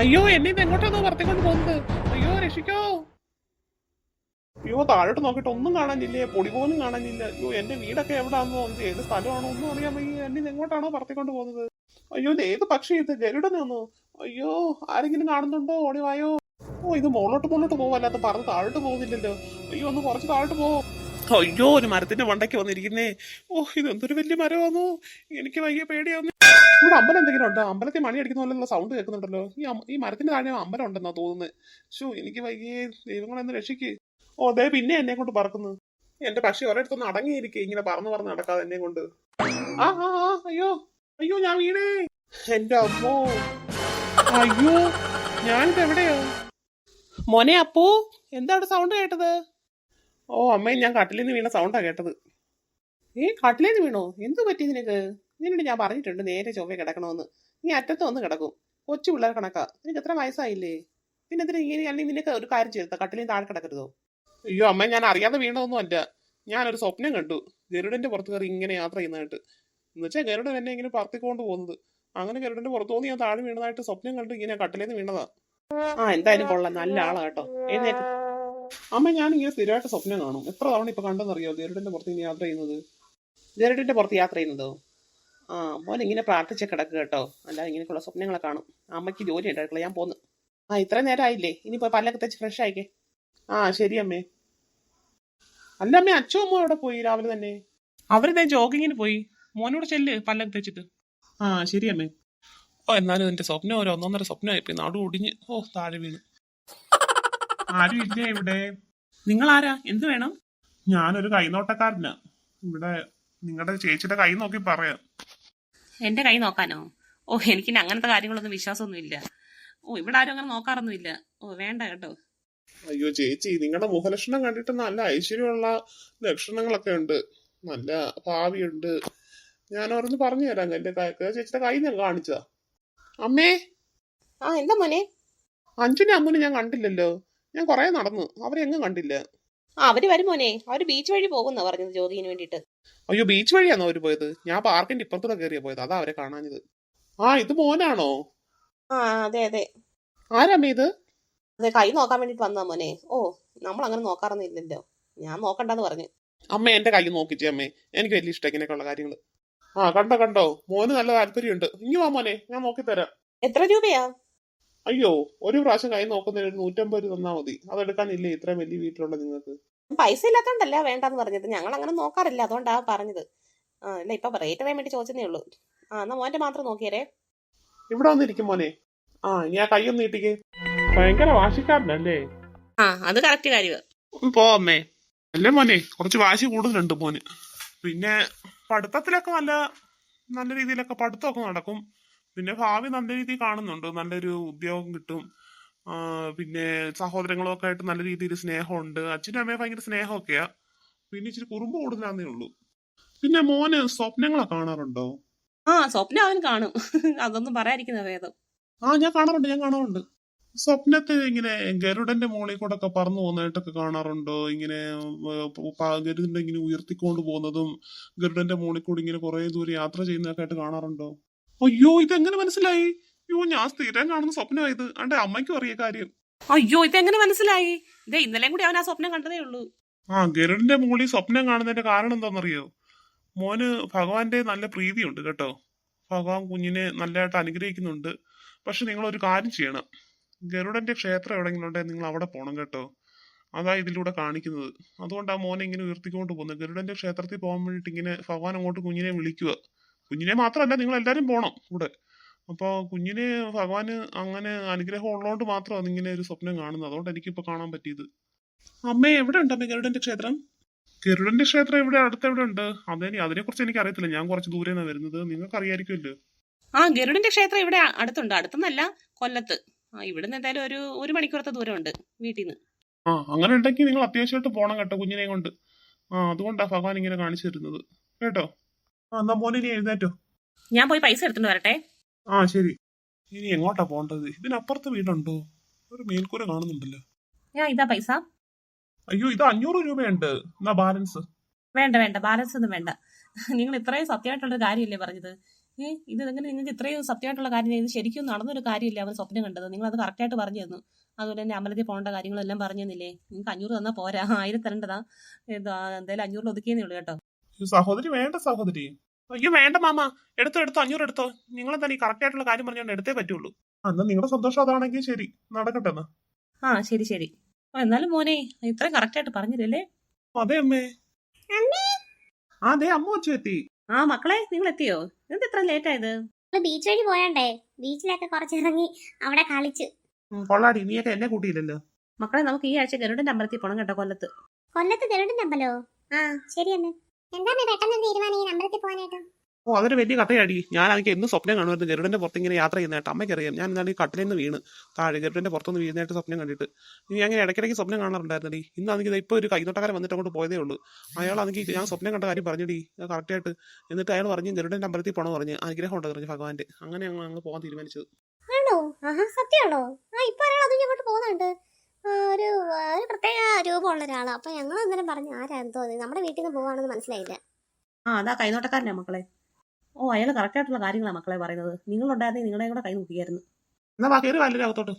അയ്യോ എന്നെ ഇത് എങ്ങോട്ടാണോ പോകുന്നത്. അയ്യോ രക്ഷിക്കോ. അയ്യോ താഴോട്ട് നോക്കിയിട്ട് ഒന്നും കാണാനില്ലേ? പൊടി പോലും കാണാനില്ല. അയ്യോ എന്റെ വീടൊക്കെ എവിടാന്നോ? ഇത് ഏത് സ്ഥലമാണോ? ഒന്നും അറിയാൻ വയ്യ. എന്നെ എങ്ങോട്ടാണോ പറത്തിക്കൊണ്ട് പോകുന്നത്? അയ്യോ ഇത് ഏത് പക്ഷി ഇത്? ഗരുഡനാന്നോ? അയ്യോ ആരെങ്കിലും കാണുന്നുണ്ടോ? ഓടിവായോ ഓ ഇത് മുകളോട്ട് മുകളോട്ട് പോവല്ലാത്ത പറന്ന് താഴോട്ട് പോകുന്നില്ലല്ലോ. അയ്യോ ഒന്ന് കുറച്ച് താഴോട്ട് പോ. അയ്യോ ഒരു മരത്തിന്റെ വണ്ടയ്ക്ക് വന്നിരിക്കുന്നേ. ഓ ഇതെന്തൊരു വലിയ മരമാണോ എനിക്ക് വയ്യ പേടിയാവുന്നു ഇവിടെ അമ്പലം എന്തെങ്കിലും ഉണ്ടോ അമ്പലത്തിൽ മണി അടിക്കുന്ന പോലെയുള്ള സൗണ്ട് കേൾക്കുന്നുണ്ടല്ലോ. ഈ ഈ മരത്തിന്റെ താഴെ അമ്പലം ഉണ്ടെന്നാ തോന്നുന്നത് ഷോ എനിക്ക് വയ്യേ. ദൈവങ്ങളെന്ന് രക്ഷിക്ക്. ഓ ദേ പിന്നെ എന്നെ കൊണ്ട് പറക്കുന്നു. എന്റെ പക്ഷി ഒരിടത്തൊന്ന് അടങ്ങിയിരിക്കേ ഇങ്ങനെ പറന്ന് പറന്ന് നടക്കാതെ എന്നെ കൊണ്ട്. ആ ആ, അയ്യോ അയ്യോ ഞാൻ വീണേ. എന്റെ അമ്മോ. അയ്യോ ഞാനിത് എവിടെയാ മോനെ അപ്പൂ എന്താണ് സൗണ്ട് കേട്ടത്? ഓ അമ്മയും ഞാൻ കട്ടിലിൽ നിന്ന് വീണ സൗണ്ടാ കേട്ടത്. ഏ കട്ടിലിൽ നിന്ന് വീണോ? എന്തു പറ്റി നിനക്ക്? നിന്നോട് ഞാൻ പറഞ്ഞിട്ടുണ്ട് നേരെ ചൊവ്വ കിടക്കണമെന്ന് നീ അറ്റത്ത് വന്ന് കിടക്കും. കൊച്ചു പിള്ളേർ കണക്കാ. നിനക്ക് എത്ര വയസ്സായില്ലേ? പിന്നെ ഇതിന് ഇങ്ങനെ നിനക്ക് ഒരു കാര്യം ചെയ്തത് കട്ടിലിൽ താഴെ കിടക്കരുതോ? അയ്യോ അമ്മ ഞാൻ അറിയാതെ വീണതൊന്നും അല്ല. ഞാനൊരു സ്വപ്നം കണ്ടു. ഗരുഡന്റെ പുറത്ത് കയറി ഇങ്ങനെ യാത്ര ചെയ്യുന്നതായിട്ട്. എന്നുവെച്ചാൽ ഗരുഡൻ എന്നെ ഇങ്ങനെ പറത്തിക്കൊണ്ട് പോകുന്നത്. അങ്ങനെ ഗരുഡന്റെ പുറത്തു നിന്ന് ഞാൻ താഴെ വീണതായിട്ട് സ്വപ്നം കണ്ടു ഇങ്ങനെ കട്ടിലേന്ന് വീണതാ. ആ എന്തായാലും കൊള്ളാം. നല്ല ആളാ കേട്ടോ. എഴുന്നേറ്റ്. അമ്മ ഞാനിങ്ങനെ സ്ഥിരമായിട്ട് സ്വപ്നം കാണും. എത്ര തവണ ഇപ്പൊ കണ്ടെന്നറിയോ ഗരുഡന്റെ പുറത്ത് ഇനി യാത്ര ചെയ്യുന്നത്. ഗരുഡന്റെ പുറത്ത് യാത്ര ചെയ്യുന്നതോ? ആ മോനെ ഇങ്ങനെ പ്രാർത്ഥിച്ച് കിടക്കുക കേട്ടോ. അല്ല ഇങ്ങനെയൊക്കെയുള്ള സ്വപ്നങ്ങളെ കാണും. അമ്മയ്ക്ക് ജോലി ഉണ്ടായിട്ടില്ല ഞാൻ പോന്നു. ആ ഇത്ര നേരം ആയില്ലേ? ഇനിയിപ്പോ പല്ലൊക്കെ തെച്ച് ഫ്രഷ് ആയിക്കേ. ആ ശരി അമ്മേ. അല്ല അമ്മേ അച്ഛൻ അമ്മ അവിടെ പോയി രാവിലെ തന്നെ? അവരിതേ ജോഗിങ്ങിന് പോയി. മോനോട് ചെല്ല് പല്ലൊക്കെ തെച്ചിട്ട്. ആ ശരി അമ്മേ. ഓ എന്നാലും എന്റെ സ്വപ്നം ഓരോ ഒന്നൊന്നര സ്വപ്നമായിപ്പോയി. നാട് ഒടിഞ്ഞ് ഓ താഴെ വീണ്. ആരും ഇല്ലേ ഇവിടെ? നിങ്ങൾ ആരാ എന്ത് വേണം? ഞാനൊരു കൈനോട്ടക്കാരനാ. ഇവിടെ നിങ്ങളുടെ ചേച്ചിയുടെ കൈ നോക്കി പറയാം. എന്റെ കൈ നോക്കാനോ? ഓ എനിക്ക് അങ്ങനത്തെ കാര്യങ്ങളൊന്നും വിശ്വാസമൊന്നുമില്ല. ഓ ഇവിടെ ആരും അങ്ങനെ നോക്കാറൊന്നുമില്ല. ഓ വേണ്ട കേട്ടോ. അയ്യോ ചേച്ചി നിങ്ങളുടെ മുഖലക്ഷണം കണ്ടിട്ട് നല്ല ഐശ്വര്യമുള്ള ലക്ഷണങ്ങളൊക്കെ ഉണ്ട്. നല്ല ഭാവിയുണ്ട്. ഞാൻ ഓരോന്ന് പറഞ്ഞു തരാം എന്റെ ചേച്ചിയുടെ കൈ ഞാൻ കാണിച്ചതാ. അമ്മേ. ആ എന്താ മോനെ? അഞ്ചുനെ അമ്മനെ ഞാൻ കണ്ടില്ലല്ലോ. ഞാൻ കുറെ നടന്നു. അവരെ എങ്ങും കണ്ടില്ല. അവർ വരും മോനെ. അവർ ബീച്ച് വഴി പോകുന്ന പറഞ്ഞത് ജ്യോതിന് വേണ്ടിട്ട് അയ്യോ ബീച്ച് വഴിയാണോ അവർ പോയത്? ഞാൻ പാർക്കിന്റെ ഇപ്പുറത്തൂടെ കയറിയാ പോയത്. അതാ അവരെ കാണാഞ്ഞത്. ആ ഇത് മോനാണോ? ആ അതെ അതെ. ആരമ്മേ ഇത്? അതെ കൈ നോക്കാൻ വേണ്ടിട്ട് വന്നാ മോനെ. ഓ നമ്മൾ അങ്ങനെ നോക്കാറൊന്നും ഇല്ലല്ലോ. ഞാൻ നോക്കണ്ടെന്ന് പറഞ്ഞു. അമ്മ എന്റെ കൈ നോക്കിച്ചേ അമ്മേ. എനിക്ക് വലിയ ഇഷ്ടം ഇങ്ങനെയൊക്കെയുള്ള കാര്യങ്ങൾ ആ കണ്ടോ കണ്ടോ. മോന് നല്ല താല്പര്യമുണ്ട്. ഇങ്ങ് വാ മോനെ. ഞാൻ നോക്കിത്തരാം. എത്ര രൂപയാ? അയ്യോ ഒരു പ്രാവശ്യം കൈ നോക്കുന്നതിന് നൂറ്റമ്പത് രൂപ തന്നാ മതി. അതെടുക്കാനില്ലേ ഇത്രയും വലിയ വീട്ടിലുള്ള നിങ്ങൾക്ക്. പൈസ ഇല്ലാത്തോണ്ടല്ല വേണ്ടെന്ന് പറഞ്ഞത്. ഞങ്ങൾ അങ്ങനെ നോക്കാറില്ല. അതുകൊണ്ടാ പറഞ്ഞത്. ആ അല്ല ഇപ്പൊ റേറ്റ് അറിയാൻ വേണ്ടി ചോദിച്ചതേ ഉള്ളൂ. ആ എന്നാ മോന്റെ മാത്രം നോക്കിയരേ. ഇവിടെ വന്നിരിക്കും മോനെ. ആ ഇനി ആ കൈയൊന്ന് നീട്ടിക്കേ. ഭയങ്കര വാശിക്കാരനല്ലേ? ആ അത് കറക്റ്റ് കാര്യമാണ് ഒന്ന് പോ അമ്മേ. അല്ലേ മോനെ? കുറച്ച് വാശി കൂടുതലുണ്ട് മോന്. പിന്നെ പഠിത്തത്തിലൊക്കെ നല്ല നല്ല രീതിയിലൊക്കെ പഠിത്തമൊക്കെ നടക്കും. പിന്നെ ഭാവി നല്ല രീതിയിൽ കാണുന്നുണ്ട്. നല്ലൊരു ഉദ്യോഗം കിട്ടും. പിന്നെ സഹോദരങ്ങളൊക്കെ ആയിട്ട് നല്ല രീതിയിൽ സ്നേഹമുണ്ട്. അച്ഛനും അമ്മയും ഭയങ്കര സ്നേഹമൊക്കെയാ. പിന്നെ ഇച്ചിരി കുറുമ്പ് കൂടുതലാന്നേ ഉള്ളൂ. പിന്നെ മോന് സ്വപ്നങ്ങളൊക്കെ കാണാറുണ്ടോ? ആ സ്വപ്നം അവൻ കാണും. അതൊന്നും പറയാതിരിക്കുന്ന ഭേദം. ആ ഞാൻ കാണാറുണ്ട് ഞാൻ കാണാറുണ്ട്. സ്വപ്നത്തെ ഇങ്ങനെ ഗരുഡന്റെ മുകളിൽ കൂടെ ഒക്കെ പറന്നു പോകുന്നതായിട്ടൊക്കെ കാണാറുണ്ടോ? ഇങ്ങനെ ഗരുഡന്റെ ഇങ്ങനെ ഉയർത്തിക്കൊണ്ട് പോകുന്നതും ഗരുഡന്റെ മുകളിൽ കൂടി ഇങ്ങനെ കുറെ ദൂരം യാത്ര ചെയ്യുന്നതൊക്കെ ആയിട്ട് കാണാറുണ്ടോ? അയ്യോ ഇതെങ്ങനെ മനസ്സിലായി? അയ്യോ ഞാൻ സ്ഥിരം കാണുന്ന സ്വപ്നമായത് അണ്ടെ അമ്മയ്ക്കും അറിയ കാര്യം. അയ്യോ ഇതെങ്ങനെ മനസ്സിലായി? ഇതേ ഇന്നലെയും കൂടി അവൻ ആ സ്വപ്നം കണ്ടതേ ഉള്ളൂ. ആ ഗരുഡന്റെ മുകളിൽ സ്വപ്നം കാണുന്നതിന്റെ കാരണം എന്താണെന്നറിയോ മോന് ഭഗവാന്റെ നല്ല പ്രീതിയുണ്ട് കേട്ടോ. ഭഗവാൻ കുഞ്ഞിനെ നല്ലതായിട്ട് അനുഗ്രഹിക്കുന്നുണ്ട്. പക്ഷെ നിങ്ങൾ ഒരു കാര്യം ചെയ്യണം. ഗരുഡന്റെ ക്ഷേത്രം എവിടെയെങ്കിലും ഉണ്ടെങ്കിൽ നിങ്ങൾ അവിടെ പോകണം കേട്ടോ. അതാ ഇതിലൂടെ കാണിക്കുന്നത്. അതുകൊണ്ട് ആ മോനെ ഇങ്ങനെ ഉയർത്തിക്കൊണ്ട് പോകുന്നത്. ഗരുഡന്റെ ക്ഷേത്രത്തിൽ പോകാൻ വേണ്ടിയിട്ട് ഇങ്ങനെ ഭഗവാൻ അങ്ങോട്ട് കുഞ്ഞിനെ വിളിക്കുക. കുഞ്ഞിനെ മാത്രമല്ല നിങ്ങൾ എല്ലാവരും പോണം കൂടെ. അപ്പോൾ കുഞ്ഞിനെ ഭഗവാന് അങ്ങനെ അനുഗ്രഹം ഉള്ളതുകൊണ്ട് മാത്രമാണ് ഇങ്ങനെ ഒരു സ്വപ്നം കാണുന്നത്. അതുകൊണ്ട് എനിക്കിപ്പോൾ കാണാൻ പറ്റിയത്. അമ്മേ എവിടെ ഉണ്ട് അമ്മേ ഗരുഡന്റെ ക്ഷേത്രം? ഗരുഡന്റെ ക്ഷേത്രം ഇവിടെ അടുത്ത് എവിടെ ഉണ്ട്? അതിനെ അതിനെ കുറിച്ച് എനിക്ക് അറിയത്തില്ല ഞാൻ കുറച്ച് ദൂരെ നിന്നാണ് വരുന്നത്. നിങ്ങൾക്ക് അറിയായിരിക്കുമല്ലോ ആ ഗരുഡന്റെ ക്ഷേത്രം ഇവിടെ അടുത്തുണ്ട്. അടുത്തൊന്നല്ല കൊല്ലത്ത്. ആ ഇവിടുന്ന് എന്തായാലും ഒരു ഒരു മണിക്കൂറത്തെ ദൂരമുണ്ട് വീട്ടിൽ നിന്ന് ആ അങ്ങനെ ഉണ്ടെങ്കിൽ നിങ്ങൾ അത്യാവശ്യമായിട്ട് പോണം കേട്ടോ കുഞ്ഞിനെയും കൊണ്ട്. ആ അതുകൊണ്ടാണ് ഭഗവാൻ ഇങ്ങനെ കാണിച്ചു തരുന്നത്. കേട്ടോ? എന്നാ മോനെ ഇനി എഴുന്നേറ്റോ. ഞാൻ പോയി പൈസ എടുത്തിട്ട് വരട്ടെ. ആ ശരി. ഇനി എങ്ങോട്ടാ പോണ്ടത്? ഇതിനപ്പുറത്ത് വീടുണ്ടോ? ഒരു മേൽക്കൂര കാണുന്നുണ്ടല്ലോ. ഞാൻ ഇതാ പൈസ. അയ്യോ ഇത് അഞ്ഞൂറ് രൂപയുണ്ട്. എന്നാ ബാലൻസ്. വേണ്ട വേണ്ട. ബാലൻസ് ഒന്നും വേണ്ട. നിങ്ങൾ ഇത്രയും സത്യമായിട്ടുള്ള കാര്യമല്ലേ പറഞ്ഞത്? ഏ ഇത് എങ്ങനെ നിങ്ങൾക്ക് ഇത്രയും സത്യമായിട്ടുള്ള കാര്യം ഇത് ശരിക്കും നടന്നൊരു കാര്യമില്ല അവർ സ്വപ്നം കണ്ടത്? നിങ്ങൾ അത് കറക്റ്റായിട്ട് പറഞ്ഞു തന്നു. അതുപോലെ തന്നെ അമ്പലത്തിൽ പോകേണ്ട കാര്യങ്ങളെല്ലാം പറഞ്ഞു തന്നില്ലേ? നിങ്ങൾക്ക് അഞ്ഞൂറ് തന്നാൽ പോരാ. ആയിരം തരേണ്ടതാ. എന്താ എന്തായാലും അഞ്ഞൂറിൽ ഒതുക്കിയെന്നേ ഉള്ളൂ കേട്ടോ. സഹോദരി വേണ്ട സഹോദരി. അയ്യോ വേണ്ട മാമ. എടുത്തോ എടുത്തോ അഞ്ഞൂറ് എടുത്തോ. നിങ്ങൾ എന്താ ഈ കറക്റ്റ് ആയിട്ടുള്ള കാര്യം പറഞ്ഞുകൊണ്ട് എടുത്തേ പറ്റുള്ളൂ. അന്ന് നിങ്ങളുടെ സന്തോഷം അതാണെങ്കിൽ ശരി. നടക്കട്ടെ ആ ശരി ശരി. എന്നാലും മോനെ ഇത്രയും കറക്റ്റായിട്ട് പറഞ്ഞില്ലല്ലേ? അതെ അമ്മേ. ആ അതെ അമ്മ വെച്ചു എത്തി. ആ മക്കളെ നിങ്ങൾ എത്തിയോ എന്ത് ഇത്ര ലേറ്റ് ആയത്? ബീച്ച് വഴി പോയണ്ടേ? ബീച്ചിലൊക്കെ കുറച്ചിറങ്ങി അവിടെ കളിച്ച്. കൊള്ളാടി നീയൊക്കെ എന്നെ കൂട്ടിയില്ലല്ലോ. മക്കളെ നമുക്ക് ഈ ആഴ്ച ഗരുഡന്റെ അമ്പലത്തിൽ പോണം കേട്ടോ കൊല്ലത്ത്. കൊല്ലത്ത് ഗരുഡൻ അമ്പലോ? ആ. ശരിയെന്ന് എന്താ പെട്ടെന്ന് തീരുമാനം? ഈ അമ്പലത്തിൽ പോകാനായിട്ട്? ഓ അതൊരു വലിയ കഥയാടി. ഞാൻ എനിക്ക് എന്നും സ്വപ്നം കാണുമായിരുന്നു. ഗരുഡന്റെ പുറത്ത് ഇങ്ങനെ യാത്ര ചെയ്യുന്നതായിട്ട് അമ്മയ്ക്കറിയാം. ഞാൻ എന്താണ് ഈ കട്ടിലിൽ നിന്ന് വീണ്. താഴെ ഗരുഡന്റെ പുറത്തുനിന്ന് വീഴുന്നതായിട്ട് സ്വപ്നം കണ്ടിട്ട്. ഇനി അങ്ങനെ ഇടയ്ക്കിടയ്ക്ക് സ്വപ്നം കാണാറുണ്ടായിരുന്നടി. ഇന്നാണെങ്കിൽ ഇപ്പോൾ ഒരു കൈനോട്ടക്കാരൻ വന്നിട്ട് അങ്ങോട്ട് പോയതേ ഉള്ളൂ. അയാൾ അയാളാണെങ്കിൽ ഞാൻ സ്വപ്നം കണ്ട കാര്യം പറഞ്ഞടി. കറക്റ്റായിട്ട് എന്നിട്ട് അയാൾ പറഞ്ഞു ഗരുഡന്റെ അമ്പലത്തിൽ പോണോ പറഞ്ഞ്. അനുഗ്രഹം ഉണ്ട് പറഞ്ഞു ഭഗവാന്റെ? അങ്ങനെ ഞങ്ങൾ അങ്ങ് പോകാൻ തീരുമാനിച്ചത്. ആണോ? ആഹാ സത്യമാണോ? ആ ഇപ്പൊ ഒരാൾ പോകുന്നുണ്ട്. ഒരു ആ, ഒരു പ്രത്യേക രൂപമുള്ള ഒരാളാണ് അപ്പൊ ഞങ്ങൾ അന്നേരം പറഞ്ഞു ആരാ എന്തോ അത്? നമ്മുടെ വീട്ടിൽ നിന്ന് പോവാണെന്ന് മനസ്സിലായില്ല. ആ അതാ കൈനോട്ടക്കാരനാ മക്കളെ. ഓ അയാൾ കറക്റ്റായിട്ടുള്ള കാര്യങ്ങളാണ് മക്കളെ പറയുന്നത്. നിങ്ങളുണ്ടായിരുന്നെങ്കിൽ നിങ്ങളെ കൂടെ കൈ നോക്കിയായിരുന്നു. എന്നാ ബാക്കി ഒരു കാലിൽ അകത്തോട്ട്.